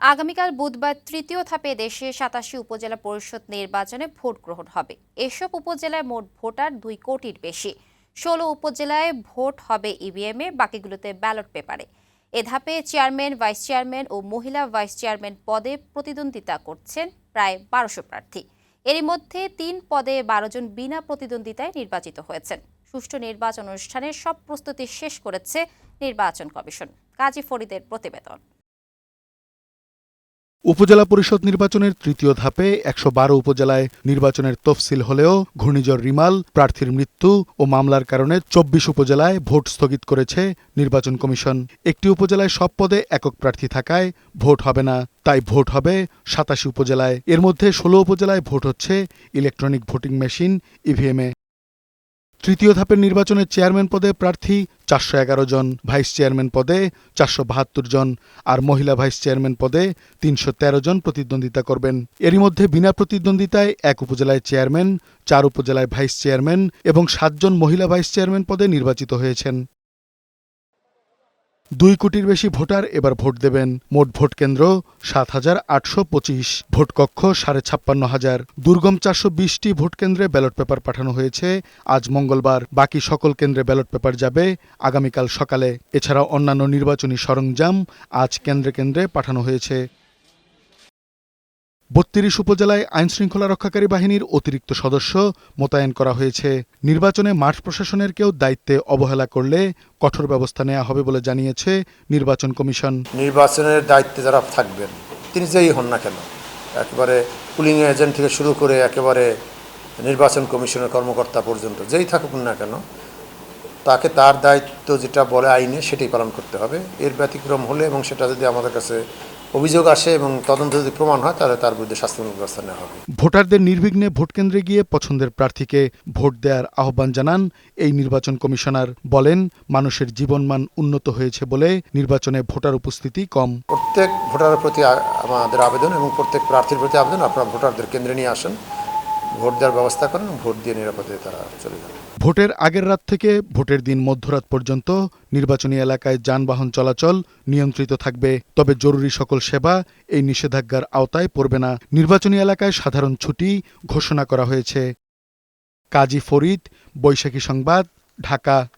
আগামীকাল বুধবার তৃতীয় ধাপে দেশে সাতাশি উপজেলা পরিষদ নির্বাচনে ভোট গ্রহণ হবে। এসব উপজেলায় মোট ভোটার দুই কোটির বেশি। ষোলো উপজেলায় ভোট হবে ইভিএমে, বাকিগুলোতে ব্যালট পেপারে। এ ধাপে চেয়ারম্যান, ভাইস চেয়ারম্যান ও মহিলা ভাইস চেয়ারম্যান পদে প্রতিদ্বন্দ্বিতা করছেন প্রায় বারোশো প্রার্থী। এরই মধ্যে তিন পদে বারো জন বিনা প্রতিদ্বন্দ্বিতায় নির্বাচিত হয়েছেন। সুষ্ঠু নির্বাচন অনুষ্ঠানের সব প্রস্তুতি শেষ করেছে নির্বাচন কমিশন। কাজী ফরিদের প্রতিবেদন। উপজেলা পরিষদ নির্বাচনের তৃতীয় ধাপে একশো বারো উপজেলায় নির্বাচনের তফসিল হলেও ঘূর্ণিঝড় রিমাল, প্রার্থীর মৃত্যু ও মামলার কারণে চব্বিশ উপজেলায় ভোট স্থগিত করেছে নির্বাচন কমিশন। একটি উপজেলায় সব পদে একক প্রার্থী থাকায় ভোট হবে না, তাই ভোট হবে সাতাশি উপজেলায়। এর মধ্যে ষোলো উপজেলায় ভোট হচ্ছে ইলেকট্রনিক ভোটিং মেশিন, ইভিএমে। তৃতীয় ধাপের নির্বাচনে চেয়ারম্যান পদে প্রার্থী চারশো এগারো জন, ভাইস চেয়ারম্যান পদে চারশো বাহাত্তর জন আর মহিলা ভাইস চেয়ারম্যান পদে তিনশো তেরো জন প্রতিদ্বন্দ্বিতা করবেন। এরই মধ্যে বিনা প্রতিদ্বন্দ্বিতায় এক উপজেলায় চেয়ারম্যান, চার উপজেলায় ভাইস চেয়ারম্যান এবং সাতজন মহিলা ভাইস চেয়ারম্যান পদে নির্বাচিত হয়েছেন। দুই কোটির বেশি ভোটার এবার ভোট দেবেন। মোট ভোট কেন্দ্র সাত হাজার আটশো পঁচিশ, ভোট কক্ষ সাড়ে ছাপ্পান্ন হাজার। দুর্গম চারশো বিশটি ভোট কেন্দ্রে ব্যালট পেপার পাঠানো হয়েছে আজ মঙ্গলবার। বাকি সকল কেন্দ্রে ব্যালট পেপার যাবে আগামীকাল সকালে। এছাড়া অন্যান্য নির্বাচনী সরঞ্জাম আজ কেন্দ্রে কেন্দ্রে পাঠানো হয়েছে। বত্রিশ উপজেলায় আইনশৃঙ্খলা রক্ষাকারী বাহিনীর অতিরিক্ত সদস্য মোতায়েন করা হয়েছে। নির্বাচনে মাঠ প্রশাসনের কেউ দায়িত্বে অবহেলা করলে কঠোর ব্যবস্থা নেওয়া হবে বলে জানিয়েছে নির্বাচন কমিশন। নির্বাচনের দায়িত্বে যারা থাকবেন, তিনি যেই হন না কেন, একেবারে পুলিং এজেন্ট থেকে শুরু করে একেবারে নির্বাচন কমিশনের কর্মকর্তা পর্যন্ত যেই থাকুক না কেন, তাকে তার দায়িত্ব যেটা বলে আইনে সেটাই পালন করতে হবে। এর ব্যতিক্রম হলে এবং সেটা যদি আমাদের কাছে অভিযোগ আসে এবং তদন্ত যদি প্রমাণ হয় তাহলে তার বিরুদ্ধে শাস্তিমূলক ব্যবস্থা নেওয়া হবে। ভোটারদের নির্বিঘ্নে ভোট কেন্দ্রে গিয়ে পছন্দের প্রার্থীকে ভোট দেওয়ার আহ্বান জানান এই নির্বাচন কমিশনার। বলেন মানুষের জীবনমান উন্নত হয়েছে বলে নির্বাচনে ভোটার উপস্থিতি কম। প্রত্যেক ভোটারের প্রতি আমাদের আবেদন এবং প্রত্যেক প্রার্থীর প্রতি আবেদন আপনারা ভোটারদের কেন্দ্রে নিয়ে আসেন। ভোট দেওয়ার ব্যবস্থা করেন, ভোট দিয়ে নিরাপদে তারা চলে যান। ভোটের আগের রাত থেকে ভোটের দিন মধ্যরাত পর্যন্ত নির্বাচনী এলাকায় যানবাহন চলাচল নিয়ন্ত্রিত থাকবে। তবে জরুরি সকল সেবা এই নিষেধাজ্ঞার আওতায় পড়বে না। নির্বাচনী এলাকায় সাধারণ ছুটি ঘোষণা করা হয়েছে। কাজী ফরিদ, বৈশাখী সংবাদ, ঢাকা।